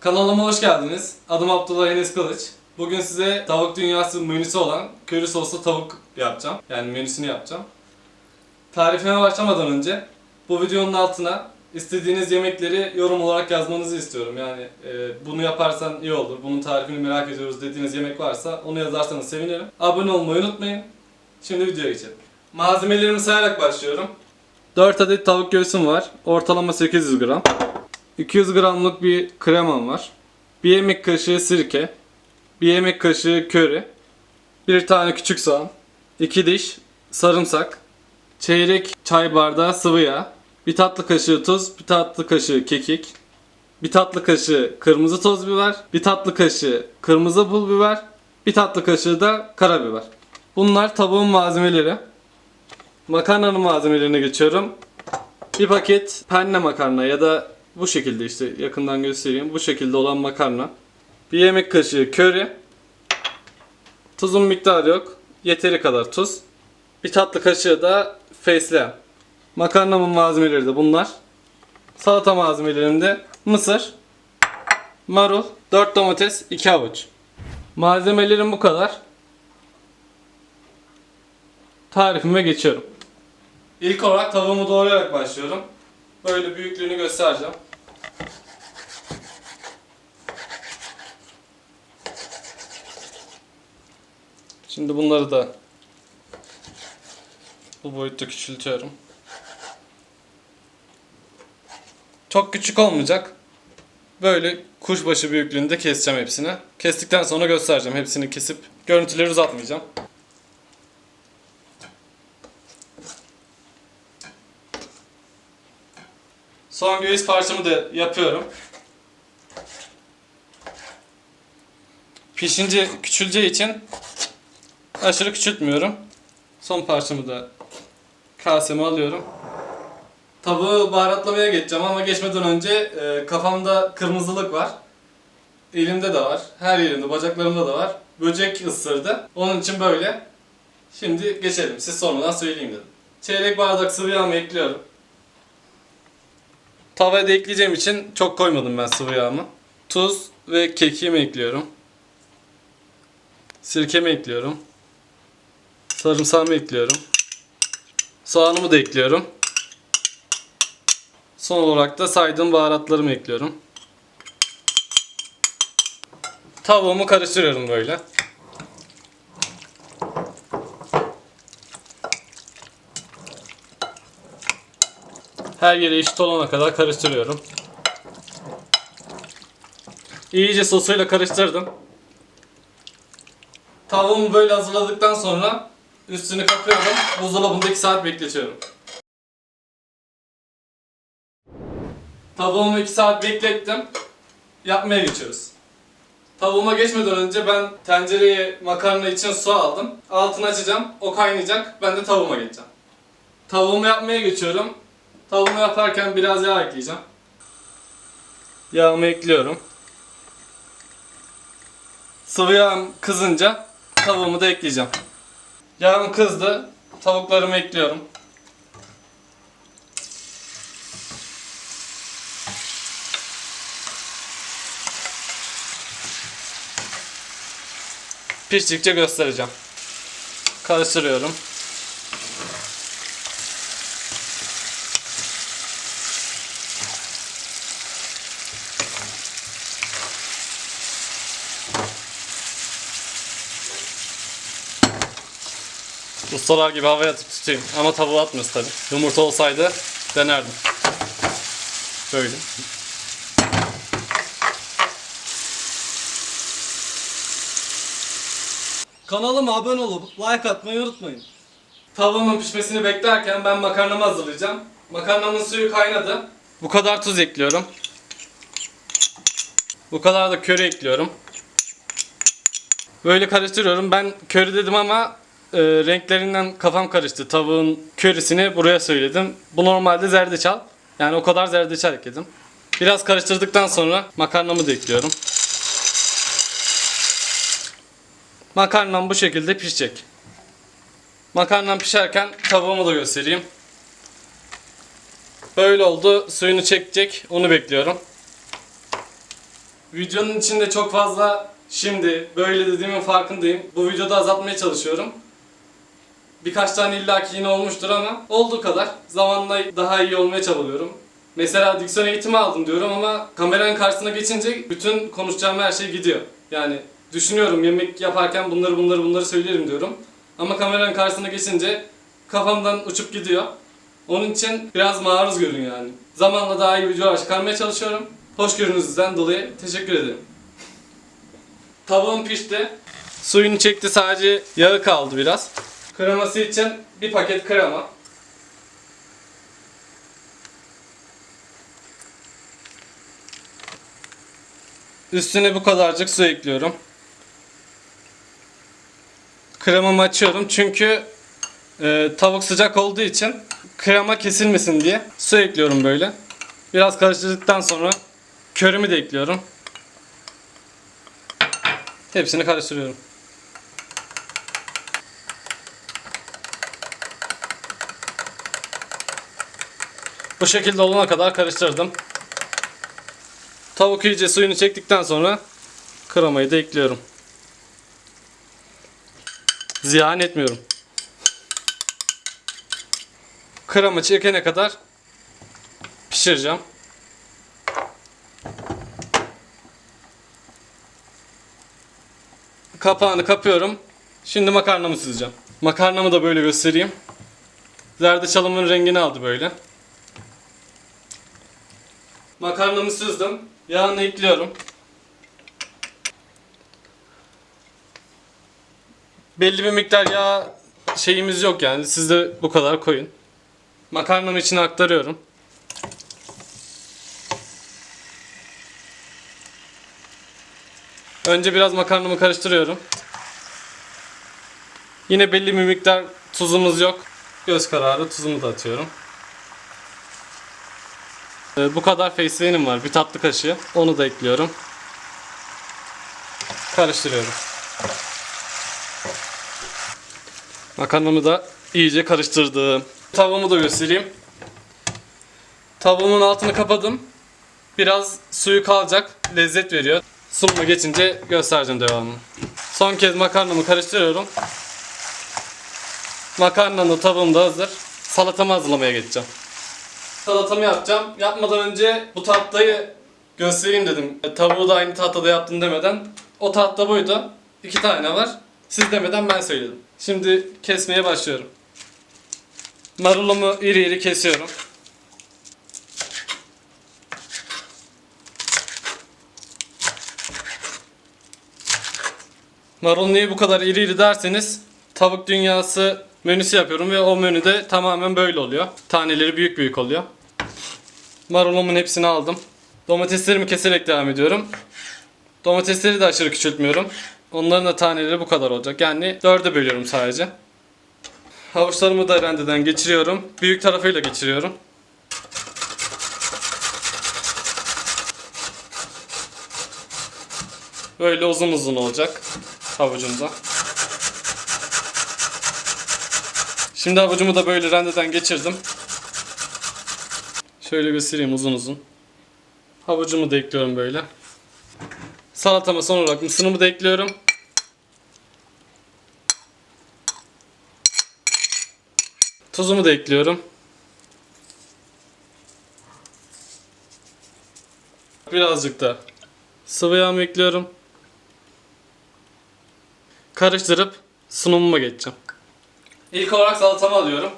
Kanalıma hoş geldiniz. Adım Abdullah Enes Kılıç. Bugün size tavuk dünyası menüsü olan köri soslu tavuk yapacağım. Yani menüsünü yapacağım. Tarifime başlamadan önce bu videonun altına istediğiniz yemekleri yorum olarak yazmanızı istiyorum. Yani e, bunu yaparsan iyi olur, bunun tarifini merak ediyoruz dediğiniz yemek varsa onu yazarsanız sevinirim. Abone olmayı unutmayın. Şimdi videoya geçelim. Malzemelerimi sayarak başlıyorum. 4 adet tavuk göğsüm var. Ortalama 800 gram. 200 gramlık bir kremam var. 1 yemek kaşığı sirke. 1 yemek kaşığı köri. 1 tane küçük soğan. 2 diş sarımsak. Çeyrek çay bardağı sıvı yağ. 1 tatlı kaşığı tuz. 1 tatlı kaşığı kekik. 1 tatlı kaşığı kırmızı toz biber. 1 tatlı kaşığı kırmızı pul biber. 1 tatlı kaşığı da karabiber. Bunlar tavuğun malzemeleri. Makarnanın malzemelerine geçiyorum. Bir paket penne makarna ya da bu şekilde işte yakından göstereyim. Bu şekilde olan makarna. Bir yemek kaşığı köri. Tuzun miktarı yok. Yeteri kadar tuz. Bir tatlı kaşığı da fesleğen. Makarnamın malzemeleri de bunlar. Salata malzemelerimde mısır, marul, 4 domates, 2 havuç. Malzemelerim bu kadar. Tarifime geçiyorum. İlk olarak tavuğumu doğrayarak başlıyorum. Böyle büyüklüğünü göstereceğim. Şimdi bunları da bu boyutta küçültüyorum. Çok küçük olmayacak. Böyle kuşbaşı büyüklüğünde keseceğim hepsini. Kestikten sonra göstereceğim. Hepsini kesip görüntüleri uzatmayacağım. Son göğüs parçamı da yapıyorum. Pişince küçüleceği için aşırı küçültmüyorum. Son parçamı da kaseme alıyorum. Tavuğu baharatlamaya geçeceğim ama geçmeden önce e, kafamda kırmızılık var. Elimde de var. Her yerimde, bacaklarımda da var. Böcek ısırdı. Onun için böyle. Şimdi geçelim. Siz sormadan söyleyeyim dedim. Çeyrek bardak sıvı yağımı ekliyorum. Tavaya da ekleyeceğim için çok koymadım ben sıvı yağımı. Tuz ve kekiğimi ekliyorum. Sirkemi ekliyorum. Sarımsağımı ekliyorum. Soğanımı da ekliyorum. Son olarak da saydığım baharatlarımı ekliyorum. Tavuğumu karıştırıyorum böyle. Her yere eşit olana kadar karıştırıyorum. İyice sosuyla karıştırdım. Tavuğumu böyle hazırladıktan sonra üstünü kapıyorum. Buzdolabında 2 saat bekletiyorum. Tavuğumu 2 saat beklettim. Yapmaya geçiyoruz. Tavuğuma geçmeden önce ben tencereye makarna için su aldım. Altını açacağım. O kaynayacak. Ben de tavuğuma geçeceğim. Tavuğumu yapmaya geçiyorum. Tavuğumu yaparken biraz yağ ekleyeceğim. Yağımı ekliyorum. Sıvı yağım kızınca tavuğumu da ekleyeceğim. Yağım kızdı. Tavuklarımı ekliyorum. Piştikçe göstereceğim. Karıştırıyorum. Ustalar gibi havaya tutayım. Ama tavuğa atmıyoruz tabi. Yumurta olsaydı denerdim. Böyle. Kanalıma abone olup like atmayı unutmayın. Tavuğumun pişmesini beklerken ben makarnamı hazırlayacağım. Makarnamın suyu kaynadı. Bu kadar tuz ekliyorum. Bu kadar da köri ekliyorum. Böyle karıştırıyorum. Ben köri dedim ama e, renklerinden kafam karıştı. Tavuğun körisini buraya söyledim. Bu normalde zerdeçal. Yani o kadar zerdeçal ekledim. Biraz karıştırdıktan sonra makarnamı da ekliyorum. Makarnam bu şekilde pişecek. Makarnam pişerken tavuğumu da göstereyim. Böyle oldu. Suyunu çekecek. Onu bekliyorum. Videonun içinde çok fazla şimdi böyle dediğimin farkındayım. Bu videoda azaltmaya çalışıyorum. Birkaç tane illaki yine olmuştur ama olduğu kadar zamanla daha iyi olmaya çabalıyorum. Mesela diksiyon eğitimi aldım diyorum ama kameranın karşısına geçince bütün konuşacağım her şey gidiyor. Yani düşünüyorum yemek yaparken bunları bunları bunları söylerim diyorum. Ama kameranın karşısına geçince kafamdan uçup gidiyor. Onun için biraz maruz görün yani. Zamanla daha iyi videolar çıkarmaya çalışıyorum. Hoşgörünüzden dolayı teşekkür ederim. Tavuğum pişti. Suyunu çekti sadece yağı kaldı biraz. Kreması için bir paket krema. Üstüne bu kadarcık su ekliyorum. Kremamı açıyorum çünkü e, tavuk sıcak olduğu için krema kesilmesin diye su ekliyorum böyle. Biraz karıştırdıktan sonra körümü de ekliyorum. Hepsini karıştırıyorum. Bu şekilde olana kadar karıştırdım. Tavuk iyice suyunu çektikten sonra kremayı da ekliyorum. Ziyan etmiyorum. Krema çekene kadar pişireceğim. Kapağını kapıyorum. Şimdi makarnamı süzeceğim. Makarnamı da böyle göstereyim. Zerdeçalımın rengini aldı böyle. Makarnamı süzdüm. Yağını ekliyorum. Belli bir miktar yağ şeyimiz yok yani. Siz de bu kadar koyun. Makarnamı içine aktarıyorum. Önce biraz makarnamı karıştırıyorum. Yine belli bir miktar tuzumuz yok. Göz kararı tuzumu da atıyorum. Ee, bu kadar fesleğenim var. Bir tatlı kaşığı. Onu da ekliyorum. Karıştırıyorum. Makarnamı da iyice karıştırdım. Tavuğumu da göstereyim. Tavuğumun altını kapadım. Biraz suyu kalacak. Lezzet veriyor. Sunuma geçince göstereceğim devamını. Son kez makarnamı karıştırıyorum. Makarnanın tavuğum da hazır. Salatamı hazırlamaya geçeceğim. Salatamı yapacağım. Yapmadan önce bu tahtayı göstereyim dedim. E, Tavuğu da aynı tahtada yaptım demeden. O tahta buydu. İki tane var. Siz demeden ben söyledim. Şimdi kesmeye başlıyorum. Marulumu iri iri kesiyorum. Marul niye bu kadar iri iri derseniz tavuk dünyası menüsü yapıyorum ve o menüde tamamen böyle oluyor. Taneleri büyük büyük oluyor. Marulumun hepsini aldım. Domateslerimi keserek devam ediyorum. Domatesleri de aşırı küçültmüyorum. Onların da taneleri bu kadar olacak. Yani dörde bölüyorum sadece. Havuçlarımı da rendeden geçiriyorum. Büyük tarafıyla geçiriyorum. Böyle uzun uzun olacak havucumda. Şimdi havucumu da böyle rendeden geçirdim. Şöyle göstereyim uzun uzun. Havucumu da ekliyorum böyle. Salatama son olarak mısırımı da ekliyorum. Tuzumu da ekliyorum. Birazcık da sıvı yağımı ekliyorum. Karıştırıp sunumuma geçeceğim. İlk olarak salatamı alıyorum.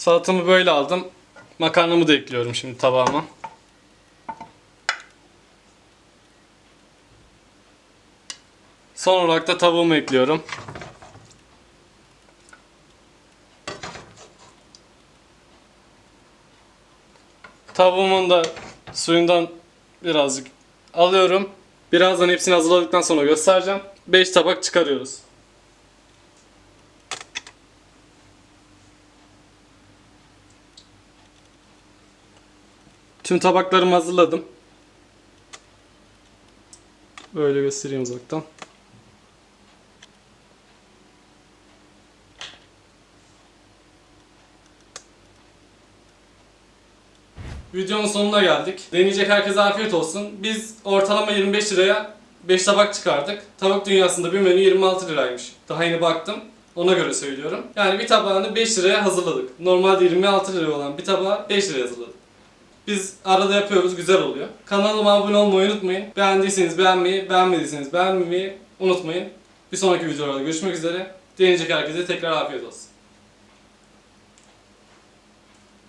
Salatamı böyle aldım. Makarnamı da ekliyorum şimdi tabağıma. Son olarak da tavuğumu ekliyorum. Tavuğumun da suyundan birazcık alıyorum. Birazdan hepsini hazırladıktan sonra göstereceğim. 5 tabak çıkarıyoruz. Tüm tabaklarımı hazırladım. Böyle göstereyim uzaktan. Videonun sonuna geldik. Deneyecek herkese afiyet olsun. Biz ortalama 25 liraya 5 tabak çıkardık. Tavuk dünyasında bir menü 26 liraymış. Daha yeni baktım. Ona göre söylüyorum. Yani bir tabağını 5 liraya hazırladık. Normalde 26 lira olan bir tabağı 5 liraya hazırladık. Biz arada yapıyoruz, güzel oluyor. Kanalıma abone olmayı unutmayın. Beğendiyseniz beğenmeyi, beğenmediyseniz beğenmemeyi unutmayın. Bir sonraki videolarda görüşmek üzere. Deneyecek herkese tekrar afiyet olsun.